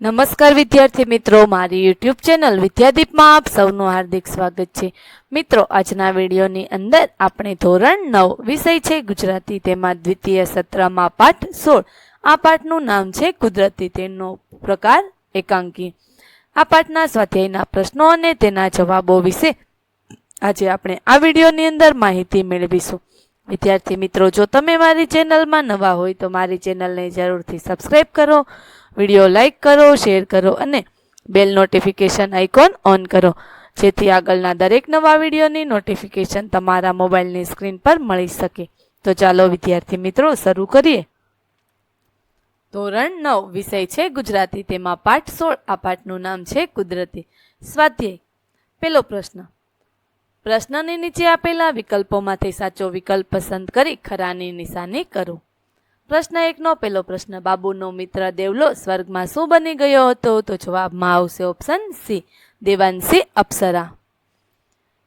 નમસ્કાર વિદ્યાર્થી મિત્રો, મારી યુટ્યુબ ચેનલ વિદ્યાદીપમાં આપ સૌનું હાર્દિક સ્વાગત છે. મિત્રો, આજના વિડીયોની અંદર આપણે ધોરણ નવ વિષય છે ગુજરાતી, તેમાં દ્વિતીય સત્રમાં પાઠ સોળ. આ પાઠનું નામ છે કુદરતી તેનો પ્રકાર એકાંકી. આ પાઠના સ્વાધ્યાયના પ્રશ્નો અને તેના જવાબો વિશે આજે આપણે આ વિડીયોની અંદર માહિતી મેળવીશું. વિદ્યાર્થી મિત્રો, જો તમે મારી ચેનલમાં નવા હોય તો મારી ચેનલને જરૂરથી સબસ્ક્રાઈબ કરો. વીડિયો લાઇક કરો, શેર કરો અને બેલ નોટિફિકેશન આઇકોન ઓન કરો. જેથી આગળના દરેક નવા વિડીયોની નોટિફિકેશન તમારા મોબાઈલની સ્ક્રીન પર મળી શકે. તો ચાલો, વિદ્યાર્થી મિત્રો, શરૂ કરીએ. ધોરણ નવ, વિષય છે ગુજરાતી. તેમાં પાઠ સોળ, આ પાઠનું નામ છે કુદરતી સ્વાધ્યાય. પેલો પ્રશ્ન. પ્રશ્નની નીચે આપેલા વિકલ્પોમાંથી સાચો વિકલ્પ પસંદ કરી ખરાની નિશાની કરો. પ્રશ્ન એકનો પહેલો પ્રશ્ન, બાબુનો મિત્ર દેવલો સ્વર્ગમાં શું બની ગયો હતો? તો જવાબમાં આવશે ઓપ્શન સી દેવાંશી અપ્સરા.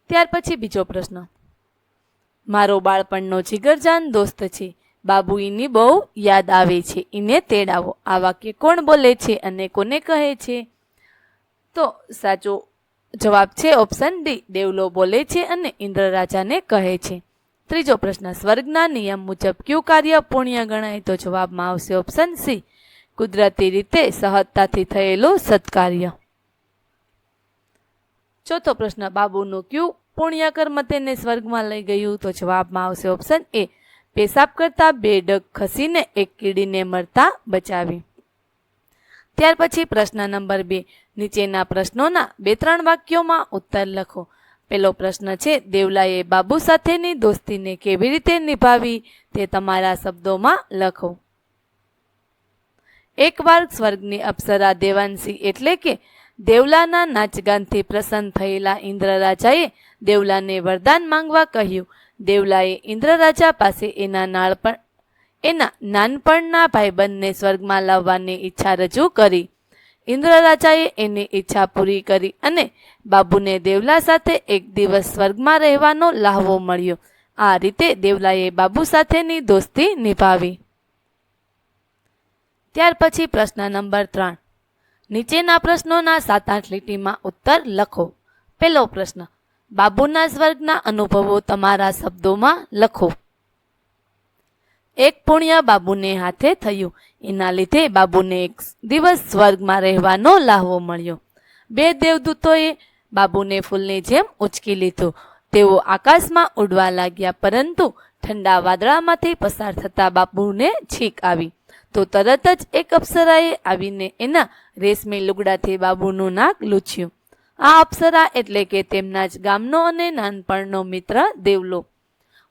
ત્યાર પછી બીજો પ્રશ્ન, મારો બાળપણનો જીગરજાન દોસ્ત છે. બાબુ ઈની બહુ યાદ આવે છે. ઈને તેડાવો. આ વાક્ય કોણ બોલે છે અને કોને કહે છે? તો સાચો જવાબ છે ઓપ્શન ડી દેવલો બોલે છે અને ઇન્દ્ર રાજાને કહે છે. ત્રીજો પ્રશ્ન, સ્વર્ગના નિયમ મુજબ કયું કાર્ય પુણ્ય ગણાય? તો જવાબમાં આવશે ઓપ્શન સી કુદરતી રીતે સહજતાથી થયેલું સત્કાર્ય. ચોથો પ્રશ્ન, બાબુનું કયું પુણ્ય કર્મ તેને સ્વર્ગમાં લઈ ગયું? તો જવાબમાં આવશે ઓપ્શન એ પેશાબ કરતા બે ડગ ખસીને એક કીડીને મરતા બચાવી. ત્યાર પછી પ્રશ્ન નંબર બે, નીચેના પ્રશ્નોના બે ત્રણ વાક્યોમાં ઉત્તર લખો. પેલો પ્રશ્ન છે, દેવલાએ બાબુ સાથેની દોસ્તીને કેવી રીતે નિભાવી? તે તમારા શબ્દોમાં લખો. એકવાર સ્વર્ગની અપ્સરા દેવાંશી એટલે કે દેવલાના નાચગાનથી પ્રસન્ન થયેલા ઇન્દ્રરાજાએ દેવલાને વરદાન માંગવા કહ્યું. દેવલાએ ઇન્દ્રરાજા પાસે એના નાળપણ, એના નાનપણના ભાઈબંધને સ્વર્ગમાં લાવવાની ઈચ્છા રજૂ કરી. ઇન્દ્ર રાજાએ એની ઈચ્છા પૂરી કરી અને બાબુને દેવલા સાથે એક દિવસ સ્વર્ગમાં રહેવાનો લાહવો મળ્યો. આ રીતે દેવલાએ બાબુ સાથેની દોસ્તી નિભાવી. ત્યાર પછી પ્રશ્ન નંબર ત્રણ. નીચેના પ્રશ્નોના સાત આઠ લીટીમાં ઉત્તર લખો. પહેલો પ્રશ્ન. બાબુના સ્વર્ગના અનુભવો તમારા શબ્દોમાં લખો. એક પુણ્ય બાબુને હાથે થયું. એના લીધે બાબુને એક દિવસ સ્વર્ગમાં રહેવાનો લાહવો મળ્યો. બે દેવદૂતોએ બાબુને ફૂલની જેમ ઉચકી લીધું. તેઓ આકાશમાં ઉડવા લાગ્યા, પરંતુ ઠંડા વાદળામાંથી પસાર થતા બાબુને છીક આવી. તો તરત જ એક અપ્સરાએ આવીને એના રેશમી લુગડાથી બાબુનું નાક લૂછ્યું. આ અપ્સરા એટલે કે તેમના જ ગામનો અને નાનપણનો મિત્ર દેવલો.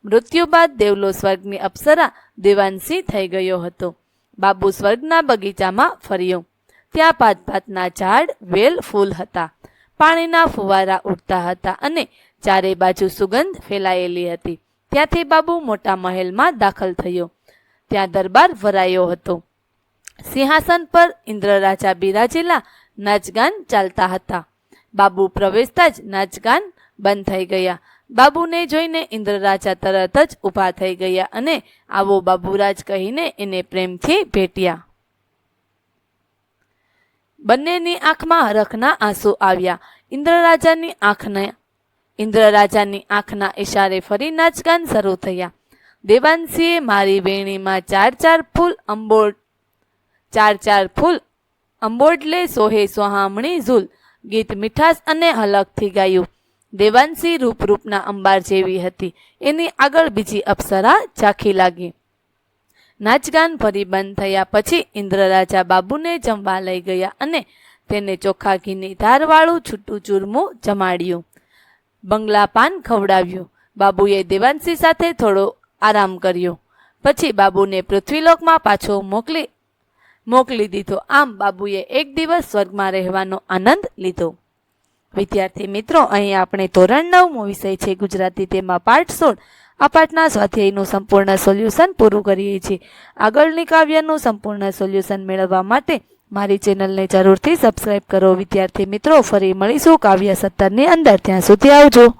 મૃત્યુ બાદ દેવલો સ્વર્ગની અપ્સરા દેવાંશી થઈ ગયો હતો. બાબુ સ્વર્ગના બગીચામાં ફર્યો. ત્યાં ભાત ભાતના ઝાડ વેલ ફૂલ હતા. પાણીના ફુવારા ઉડતા હતા અને ચારે બાજુ સુગંધ ફેલાયેલી હતી. ત્યાંથી બાબુ મોટા મહેલમાં દાખલ થયો. ત્યાં દરબાર ભરાયો હતો. સિંહાસન પર ઇન્દ્ર રાજા બિરાજેલા નાચગાન ચાલતા હતા. બાબુ પ્રવેશતા જ નાચગાન બંધ થઈ ગયા. બાબુને જોઈને ઇન્દ્ર રાજા તરત જ ઊભા થઈ ગયા અને આવો બાબુરાજ કહીને એને પ્રેમથી ભેટ્યા. બંનેની આંખમાં હરખના આંસુ આવ્યા. ઇન્દ્રરાજાની આંખને, ઇન્દ્રરાજાની આંખના ઇશારે ફરી નાચગાન શરૂ થયા. દેવાંશીએ મારી વેણીમાં ચાર ચાર ફૂલ અંબોડ, ચાર ચાર ફૂલ અંબોડલે સોહે સોહામણી ઝૂલ. ગીત મીઠાસ અને હલકથી ગાયું. દેવાંશી રૂપ રૂપના અંબાર જેવી હતી. એની આગળ બીજી અપ્સરા ઝાંખી લાગી. નાચગાન ફરી બંધ થયા પછી ઇન્દ્રરાજા બાબુને જમવા લઈ ગયા અને તેને ચોખ્ખા ઘીની ધારવાળું છૂટું ચૂરમું જમાડ્યું. બંગલા પાન ખવડાવ્યું. બાબુએ દેવાંશી સાથે થોડો આરામ કર્યો. પછી બાબુને પૃથ્વીલોકમાં પાછો મોકલી મોકલી દીધો. આમ બાબુએ એક દિવસ સ્વર્ગમાં રહેવાનો આનંદ લીધો. વિદ્યાર્થી મિત્રો, અહીં આપણે ધોરણ નવમો વિષય છે ગુજરાતી તેમાં પાઠ સોળ. આ પાઠના સ્વાધ્યાયનું સંપૂર્ણ સોલ્યુશન પૂરું કરીએ છીએ. આગળની કાવ્યનું સંપૂર્ણ સોલ્યુશન મેળવવા માટે મારી ચેનલને જરૂરથી સબસ્ક્રાઇબ કરો. વિદ્યાર્થી મિત્રો, ફરી મળીશું કાવ્ય સત્તરની અંદર. ત્યાં સુધી આવજો.